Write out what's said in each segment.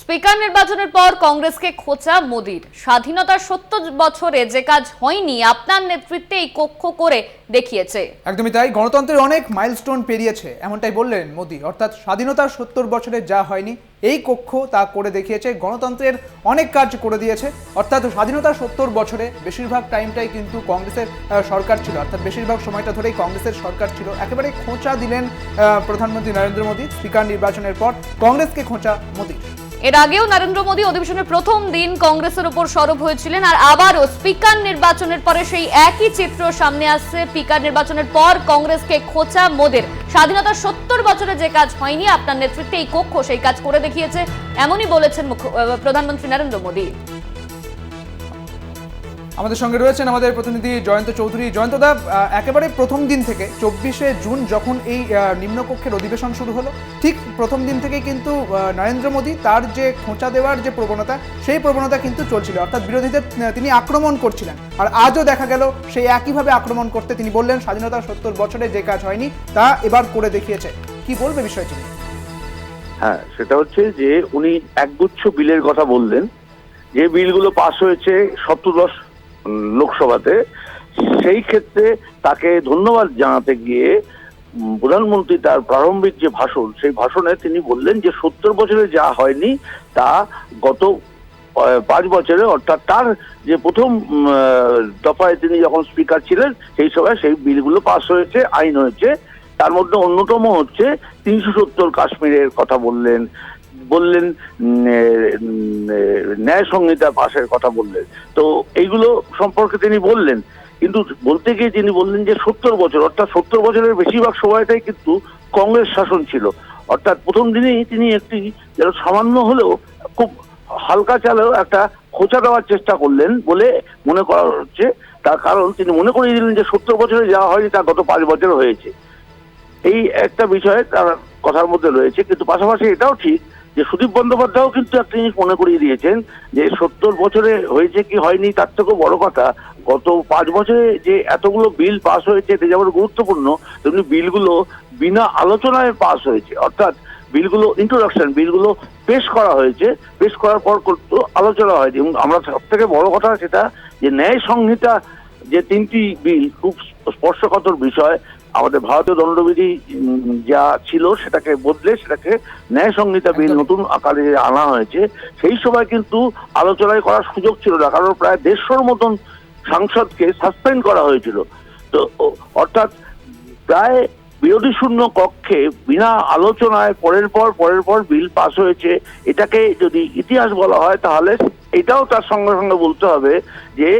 Speaker নির্বাচনের পর কংগ্রেসকে খোঁচা মোদির। স্বাধীনতার সত্তর বছরে যে কাজ হয়নি, আপনার নেতৃত্বে এই কক্ষ করে দেখিয়েছে। একদমই তাই, গণতন্ত্রের অনেক মাইলস্টোন পেরিয়েছে, এমনটাই বললেন মোদি। অর্থাৎ স্বাধীনতার সত্তর বছরে যা হয়নি, এই কক্ষ তা করে দেখিয়েছে, গণতন্ত্রের অনেক কাজ করে দিয়েছে। অর্থাৎ স্বাধীনতার সত্তর বছরে বেশিরভাগ টাইমটাই কিন্তু কংগ্রেসের সরকার ছিল। অর্থাৎ বেশিরভাগ সময়টা ধরেই কংগ্রেসের সরকার ছিল। একেবারে খোঁচা দিলেন প্রধানমন্ত্রী নরেন্দ্র মোদী স্পিকার নির্বাচনের পর কংগ্রেসকে খোঁচা মোদী এর আগেও নরেন্দ্র মোদী অধিবেশনের প্রথম দিন কংগ্রেসের উপর সরব হয়েছিলেন আর আবারও স্পিকার নির্বাচনের পরে সেই একই চিত্র সামনে আসছে। স্পিকার নির্বাচনের পর কংগ্রেসকে খোঁচা মোদের। স্বাধীনতার সত্তর বছরে যে কাজ হয়নি, আপনার নেতৃত্বে এই কক্ষ সেই কাজ করে দেখিয়েছে, এমনই বলেছেন প্রধানমন্ত্রী নরেন্দ্র মোদী। আমাদের সঙ্গে রয়েছেন আমাদের প্রতিনিধি জয়ন্ত চৌধুরী। জয়ন্তদা আহ, একেবারে প্রথম দিন থেকে চব্বিশে জুন যখন এই নিম্নকক্ষের অধিবেশন শুরু হলো ঠিক প্রথম দিন থেকেই কিন্তু নরেন্দ্র মোদী তার যে খোঁচা দেওয়ার যে প্রবণতা সেই প্রবণতা কিন্তু চলছিল। অর্থাৎ বিরোধীদের তিনি আক্রমণ করছিলেন। আর আজও দেখা গেল সেই একইভাবে আক্রমণ করতে তিনি বললেন স্বাধীনতার সত্তর বছরে যে কাজ হয়নি তা এবার করে দেখিয়েছে। কি বলবে বিষয়টি? হ্যাঁ সেটা হচ্ছে যে উনি একগুচ্ছ বিলের কথা বললেন। যে বিলগুলো পাশ হয়েছে সপ্তদশ লোকসভাতে, সেই ক্ষেত্রে তাকে ধন্যবাদ জানাতে গিয়ে প্রধানমন্ত্রী তার প্রারম্ভিক যে ভাষণ, সেই ভাষণে তিনি বললেন যে সত্তর বছরে যা হয়নি, তা গত পাঁচ বছরে, অর্থাৎ তার যে প্রথম দফায় তিনি যখন স্পিকার ছিলেন, সেই সময় সেই বিলগুলো পাস হয়েছে, আইন হয়েছে। তার মধ্যে অন্যতম হচ্ছে তিনশো সত্তর কাশ্মীরের কথা বললেন বললেন ন্যায় সংহিতা পাশের কথা বললেন। তো এইগুলো সম্পর্কে তিনি বললেন। কিন্তু বলতে গিয়ে তিনি বললেন যে সত্তর বছর, অর্থাৎ সত্তর বছরের বেশিরভাগ সময়টাই কিন্তু কংগ্রেস শাসন ছিল। অর্থাৎ প্রথম দিনেই তিনি একটি যেন সামান্য হলেও খুব হালকা চালেও একটা খোঁচা দেওয়ার চেষ্টা করলেন বলে মনে করা হচ্ছে। তার কারণ তিনি মনে করিয়ে দিলেন যে সত্তর বছরে যাওয়া হয়নি, তা গত পাঁচ বছর হয়েছে। এই একটা বিষয় তার কথার মধ্যে রয়েছে, কিন্তু পাশাপাশি এটাও ঠিক যে সুদীপ বন্দ্যোপাধ্যায়ও কিন্তু একটা জিনিস মনে করিয়ে দিয়েছেন, যে সত্তর বছরে হয়েছে কি হয়নি, তার থেকেও বড় কথা, গত পাঁচ বছরে যে এতগুলো বিল পাস হয়েছে, এটা যেমন গুরুত্বপূর্ণ, তেমনি বিলগুলো বিনা আলোচনায় পাস হয়েছে, অর্থাৎ বিলগুলো ইন্ট্রোডাকশন বিলগুলো পেশ করা হয়েছে, পেশ করার পর আলোচনা হয়নি, এবং আমরা সব থেকে বড় কথা সেটা যে ন্যায় সংহিতা যে তিনটি বিল, খুব স্পর্শকাতর বিষয় আমাদের ভারতীয় দণ্ডবিধি যা ছিল সেটাকে বদলে সেটাকে ন্যায় সংহিতা বিল নতুন আকারে আনা হয়েছে। সেই সময় কিন্তু আলোচনায় করার সুযোগ ছিল না কারণ প্রায় দেড়শোর মতন সাংসদকে সাসপেন্ড করা হয়েছিল। তো অর্থাৎ প্রায় বিরোধী শূন্য কক্ষে বিনা আলোচনায় পরের পর পরের পর বিল পাস হয়েছে। এটাকে যদি ইতিহাস বলা হয় তাহলে এটাও তার সঙ্গে সঙ্গে বলতে হবে যে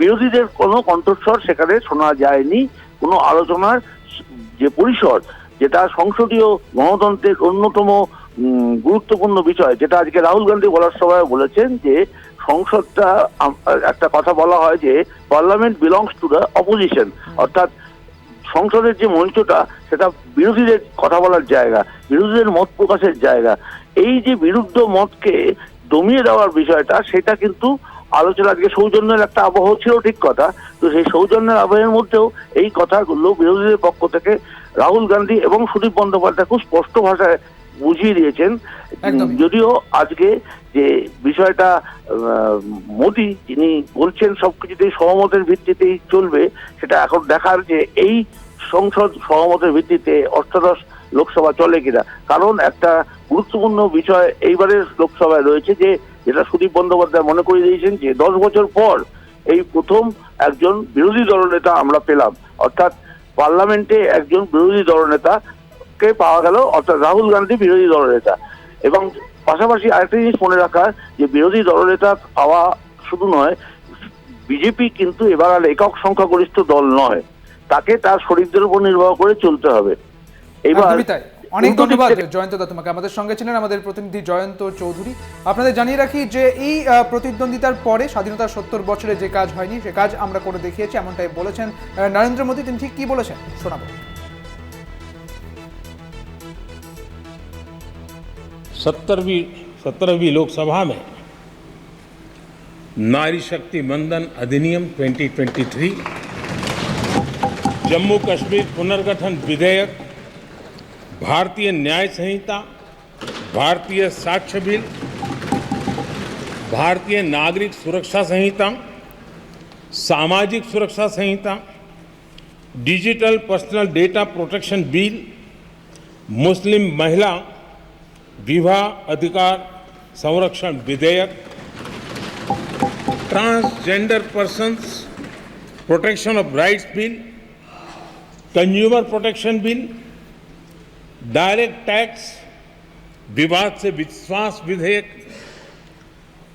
বিরোধীদের কোনো কণ্ঠস্বর সেখানে শোনা যায়নি। কোনো আলোচনার যে পরিসর, যেটা সংসদীয় গণতন্ত্রের অন্যতম গুরুত্বপূর্ণ বিষয়, যেটা আজকে রাহুল গান্ধী বলার সময় বলেছেন যে, সংসদটা একটা কথা বলা হয় যে, parliament belongs to the opposition অর্থাৎ সংসদের যে মঞ্চটা, সেটা বিরোধীদের কথা বলার জায়গা, বিরোধীদের মত প্রকাশের জায়গা। এই যে বিরুদ্ধ মতকে দমিয়ে দেওয়ার বিষয়টা, সেটা কিন্তু আলোচনা আজকে সৌজন্যের একটা আবহ ছিল ঠিক কথা তো সেই সৌজন্যের আবহের মধ্যেও এই কথাগুলো বিরোধীদের পক্ষ থেকে রাহুল গান্ধী এবং সুদীপ বন্দ্যোপাধ্যায় খুব স্পষ্ট ভাষায় বুঝিয়ে দিয়েছেন। যদিও আজকে যে বিষয়টা মোদি যিনি বলছেন সবকিছুতেই সহমতের ভিত্তিতেই চলবে সেটা এখন দেখার যে এই সংসদ সহমতের ভিত্তিতে অষ্টাদশ লোকসভা চলে কিনা। কারণ একটা গুরুত্বপূর্ণ বিষয় এইবারের লোকসভায় রয়েছে যে যেটা সুদীপ বন্দ্যোপাধ্যায় মনে করে দিয়েছেন যে দশ বছর পর এই প্রথম একজন বিরোধী দলনেতা আমরা পেলাম। অর্থাৎ পার্লামেন্টে একজন বিরোধী দলনেতা কে পাওয়া গেল, অর্থাৎ রাহুল গান্ধী বিরোধী দলনেতা। এবং পাশাপাশি আরেকটা জিনিস মনে রাখা যে বিরোধী দলনেতা পাওয়া শুধু নয়, বিজেপি কিন্তু এবার আর একক সংখ্যাগরিষ্ঠ দল নয়। তাকে তার শরীরদের উপর নির্ভর করে চলতে হবে। এবার অনেক উল্টো দিক ধন্যবাদ থেকে- জয়ন্ত দা তোমাকে আমাদের সঙ্গে ছিলেন আমাদের প্রতিনিধি জয়ন্ত চৌধুরী আপনাদের জানিয়ে রাখি যে এই আহ, প্রতিদ্বন্দ্বিতার পরে স্বাধীনতার সত্তর বছরে যে কাজ হয়নি সে কাজ আমরা করে দেখিয়েছি এমনটাই বলেছেন আহ, নরেন্দ্র মোদী তিনি ঠিক কি বলেছেন শোনাবো सत्तरवीं सत्रहवीं लोकसभा में नारी शक्ति मंदन अधिनियम 2023 जम्मू कश्मीर पुनर्गठन विधेयक भारतीय न्याय संहिता, भारतीय साक्ष्य बिल भारतीय नागरिक सुरक्षा संहिता, सामाजिक सुरक्षा संहिता, digital personal data protection bill, मुस्लिम महिला विवाह अधिकार संरक्षण विधेयक, transgender persons protection of rights bill, consumer protection bill direct tax, विवाद से विश्वास विधेयक,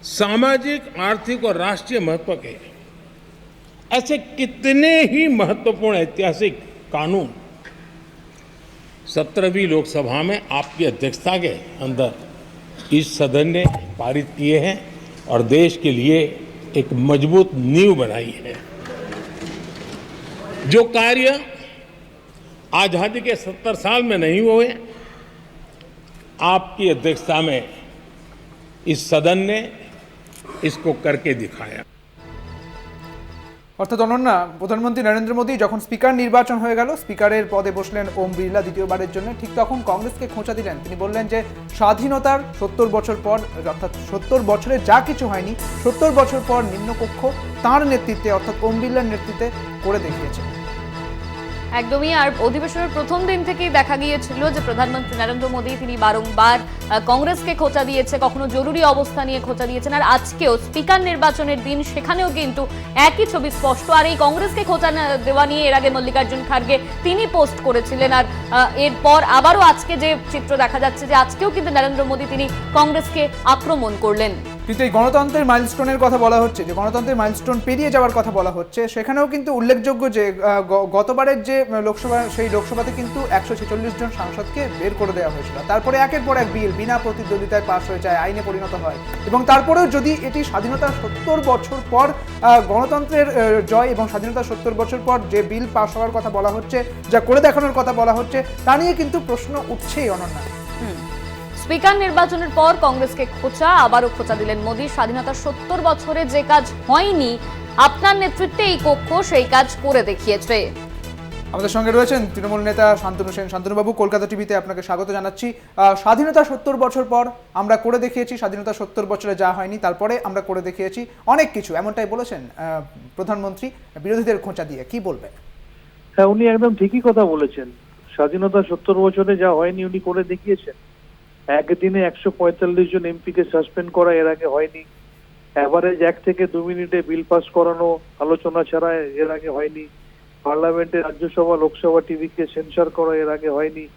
सामाजिक, आर्थिक और राष्ट्रीय महत्व के। ऐसे कितने ही महत्वपूर्ण ऐतिहासिक कानून सत्रहवीं लोकसभा में आपकी अध्यक्षता के अंदर इस सदन ने पारित किए हैं और देश के लिए एक मज़बूत नींव बनाई है। जो कार्य आजादी के सत्तर साल में नहीं हुए आपकी अध्यक्षता में इस सदन ने इसको करके दिखाया অর্থাৎ অনন্যা প্রধানমন্ত্রী নরেন্দ্র মোদী যখন স্পিকার নির্বাচন হয়ে গেল স্পিকারের পদে বসলেন ওম বিড়লা দ্বিতীয়বারের জন্য ঠিক তখন কংগ্রেসকে খোঁচা দিলেন তিনি বললেন যে স্বাধীনতার সত্তর বছর পর অর্থাৎ সত্তর বছরে যা কিছু হয়নি সত্তর বছর পর নিম্নকক্ষ তাঁর নেতৃত্বে অর্থাৎ ওম বিড়লার নেতৃত্বে করে দেখিয়েছে একদমই, আর অধিবেশনের প্রথম দিন থেকেই দেখা গিয়েছিল যে প্রধানমন্ত্রী নরেন্দ্র মোদী তিনি বারংবার কংগ্রেসকে খোঁচা দিয়েছে, কখনো জরুরি অবস্থা নিয়ে খোঁচা দিয়েছেন, আর আজকেও স্পিকার নির্বাচনের দিন সেখানেও কিন্তু একই ছবি স্পষ্ট, আর এই কংগ্রেসকে খোঁচা দেওয়া নিয়ে এর আগে মল্লিকার্জুন খার্গে তিনি পোস্ট করেছিলেন, আর এরপর আবারও আজকে যে চিত্র দেখা যাচ্ছে যে আজকেও কিন্তু নরেন্দ্র মোদী তিনি কংগ্রেসকে আক্রমণ করলেন। কিন্তু এই গণতন্ত্রের মাইলস্টোনের কথা বলা হচ্ছে, যে গণতন্ত্রের মাইলস্টোন পেরিয়ে যাওয়ার কথা বলা হচ্ছে, সেখানেও কিন্তু উল্লেখযোগ্য যে গতবারের যে লোকসভা, সেই লোকসভাতে কিন্তু একশো ছেচল্লিশ জন সাংসদকে বের করে দেওয়া হয়েছিল। তারপরে একের পর এক বিল, বিনা প্রতিদ্বন্দ্বিতায় পাশ হয়ে যায়, আইনে পরিণত হয়। এবং তারপরেও যদি এটি স্বাধীনতার সত্তর বছর পর গণতন্ত্রের জয় এবং স্বাধীনতার সত্তর বছর পর যে বিল পাশ হওয়ার কথা বলা হচ্ছে, যা করে দেখানোর কথা বলা হচ্ছে, তা নিয়ে কিন্তু প্রশ্ন উঠছেই অনন্যা। স্পিকার নির্বাচনের পর কংগ্রেসকে খোঁচা আবারও খোঁচা দিলেন মোদী। স্বাধীনতা সত্তর বছরে যে কাজ হয়নি আপনার নেতৃত্বে এই কক্ষ সেই কাজ করে দেখিয়েছে। আমাদের সঙ্গে রয়েছেন তৃণমূল নেতা শান্তনু সেন। শান্তনুবাবু কলকাতা টিভিতে আপনাকে স্বাগত জানাচ্ছি। স্বাধীনতা সত্তর বছর পর আমরা করে দেখিয়েছি স্বাধীনতা সত্তর বছরে যা হয়নি তারপরে আমরা করে দেখিয়েছি অনেক কিছু। এমনটাই বলেছেন আহ, প্রধানমন্ত্রী বিরোধীদের খোঁচা দিয়ে। কি বলবেন? হ্যাঁ উনি একদম ঠিকই কথা বলেছেন। স্বাধীনতা সত্তর বছরে যা হয়নি উনি করে দেখিয়েছেন। একদিনে একশো পঁয়তাল্লিশ জন এমপিকে সাসপেন্ড করা এর আগে হয়নি। অ্যাভারেজ এক থেকে দু মিনিটে বিল পাস করানো আলোচনা ছাড়া এর আগে হয়নি। পার্লামেন্টে রাজ্যসভা, লোকসভা, টিভিকে সেন্সর করা এর আগে হয়নি।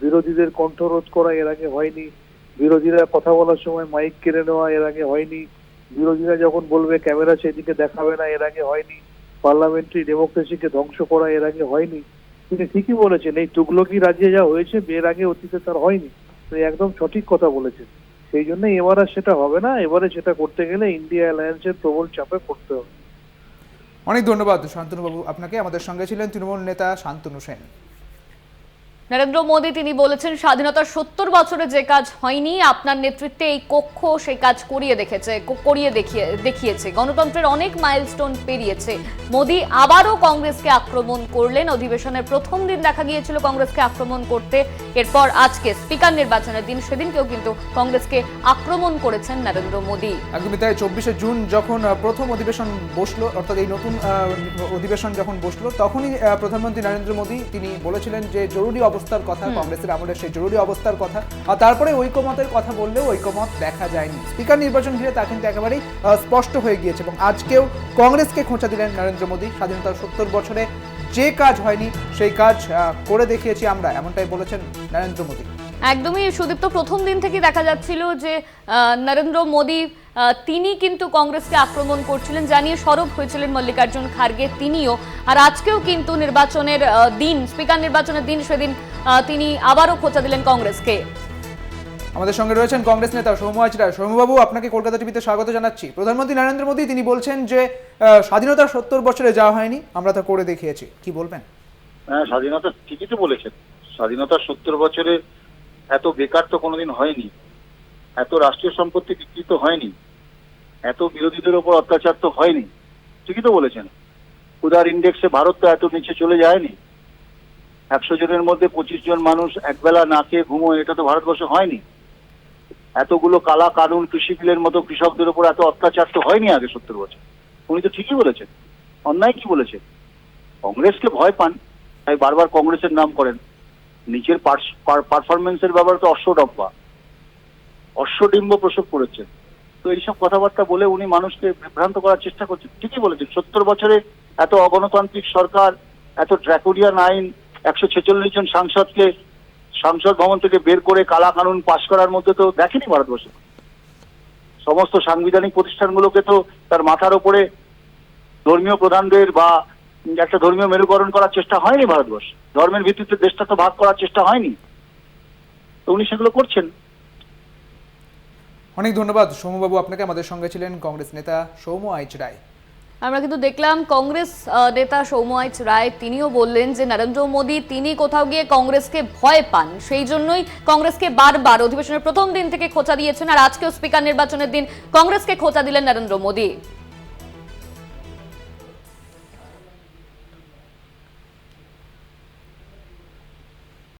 বিরোধীদের কণ্ঠরোধ করা এর আগে হয়নি। বিরোধীরা কথা বলার সময় মাইক কেড়ে নেওয়া এর আগে হয়নি। বিরোধীরা যখন বলবে ক্যামেরা সেদিকে দেখাবে না এর আগে হয়নি। পার্লামেন্টারি ডেমোক্রেসিকে ধ্বংস করা এর আগে হয়নি। তিনি ঠিকই বলেছেন, এই তুগলকি রাজ্যে যা হয়েছে, এর আগে অতীতে তার হয়নি। তিনি একদম সঠিক কথা বলেছেন সেই জন্য এবার আর সেটা হবে না। এবারে সেটা করতে গেলে ইন্ডিয়া অ্যালায়েন্সের প্রবল চাপে পড়তে হবে। অনেক ধন্যবাদ শান্তনুবাবু। আপনাকে আমাদের সঙ্গে ছিলেন তৃণমূল নেতা শান্তনু সেন। নরেন্দ্র মোদী, তিনি বলেছেন, স্বাধীনতার সত্তর বছরে যে কাজ হয়নি, আপনার নেতৃত্বে এই কক্ষ সেই কাজ করিয়ে দেখেছে করিয়ে দেখিয়ে, দেখিয়েছে। গণতন্ত্রের অনেক মাইলস্টোন পেরিয়েছে। মোদী আবারও কংগ্রেসকে আক্রমণ করলেন। অধিবেশনের প্রথম দিন দেখা গিয়েছিল কংগ্রেসকে আক্রমণ করতে। এরপর আজকে স্পিকার নির্বাচনের দিন, সেদিনকেও কিন্তু কংগ্রেসকে আক্রমণ করেছেন নরেন্দ্র মোদী। একদমই তাই, চব্বিশে জুন যখন প্রথম অধিবেশন বসল, অর্থাৎ এই নতুন অধিবেশন যখন বসল, তখনই প্রধানমন্ত্রী নরেন্দ্র মোদী, তিনি বলেছিলেন যে, জরুরি অবস্থার কথা কংগ্রেসের আমলে সেই জরুরি অবস্থার কথা। আর তারপরে ঐকমতের কথা বললেও ঐকমত দেখা যায়নি। স্পিকার নির্বাচন ঘিরে তা কিন্তু একেবারেই স্পষ্ট হয়ে গিয়েছে এবং আজকেও কংগ্রেসকে খোঁচা দিলেন নরেন্দ্র মোদী। স্বাধীনতার সত্তর বছরে যে কাজ হয়নি সেই কাজ আহ, করে দেখিয়েছি আমরা এমনটাই বলেছেন নরেন্দ্র মোদী। একদমই সুদীপ্ত প্রথম দিন থেকে দেখা যাচ্ছিল যে নরেন্দ্র মোদী তিনি কিন্তু কংগ্রেসকে আক্রমণ করছিলেন। জানিয়ে সরব হয়েছিলেন মল্লিকার্জুন খার্গে তিনিও। আর আজকেও কিন্তু নির্বাচনের দিন স্পিকার নির্বাচনের দিন সেদিন তিনি আবারও খোঁচা দিলেন কংগ্রেসকে। আমাদের সঙ্গে রয়েছেন কংগ্রেস নেতা সৌম্য আচরা সৌম্যবাবু আপনাকে কলকাতা টিভিতে স্বাগত জানাচ্ছি। প্রধানমন্ত্রী নরেন্দ্র মোদী তিনি বলছেন যে আহ, স্বাধীনতার সত্তর বছরে যাওয়া হয়নি আমরা তা করে দেখিয়েছি। কি বলবেন? হ্যাঁ স্বাধীনতা ঠিকই তো বলেছেন। স্বাধীনতার সত্তর বছরে এত বেকার তো কোনোদিন হয়নি। এত রাষ্ট্রীয় সম্পত্তি বিকৃত হয়নি। এত বিরোধীদের ওপর অত্যাচার তো হয়নি। ঠিকই তো বলেছেন। উদার ইন্ডেক্সে ভারত তো এত নিচে চলে যায়নি। একশো জনের মধ্যে পঁচিশ জন মানুষ একবেলা না খেয়ে ঘুমোয়, এটা তো ভারতবর্ষে হয়নি। এতগুলো কালা কানুন কৃষি বিলের মতো কৃষকদের উপর এত অত্যাচার তো হয়নি আগে সত্তর বছর। উনি তো ঠিকই বলেছেন। অন্যায় কি বলেছেন? কংগ্রেসকে ভয় পান, তাই বারবার কংগ্রেসের নাম করেন। নিজের পারফরমেন্সের ব্যাপারে তো অশ্বডব্বা অশ্বডিম্ব প্রসব করেছেন তো এইসব কথাবার্তা বলে উনি মানুষকে বিভ্রান্ত করার চেষ্টা করছেন। ঠিকই বলেছেন, সত্তর বছরে এত অগণতান্ত্রিক সরকার, এত ড্রাকুরিয়ান আইন, একশো ছেচল্লিশ জন সাংসদকে, সংসদ ভবন থেকে বের করে কালা কানুন পাশ করার মধ্যে তো দেখেনি ভারতবর্ষ। সমস্ত সাংবিধানিক প্রতিষ্ঠানগুলোকে তো তার মাথার ওপরে ধর্মীয় প্রধানদের বা একটা ধর্মীয় মেরুকরণ করার চেষ্টা হয়নি ভারতবর্ষ। ধর্মের ভিত্তিতে দেশটা তো ভাগ করার চেষ্টা হয়নি। তো উনি সেগুলো করছেন। অনেক ধন্যবাদ সৌম্যবাবু। আপনাকে আমাদের সঙ্গে ছিলেন কংগ্রেস নেতা সৌম্য আইচ রায়। আমরা কিন্তু দেখলাম কংগ্রেস নেতা সৌম্য রায় তিনিও বললেন যে নরেন্দ্র মোদী তিনি কোথাও গিয়ে কংগ্রেসকে ভয় পান। সেই জন্যই কংগ্রেসকে বারবার অধিবেশনের প্রথম দিন থেকে খোঁচা দিয়েছেন। আর আজকেও স্পিকার নির্বাচনের দিন কংগ্রেসকে খোঁচা দিলেন নরেন্দ্র মোদী।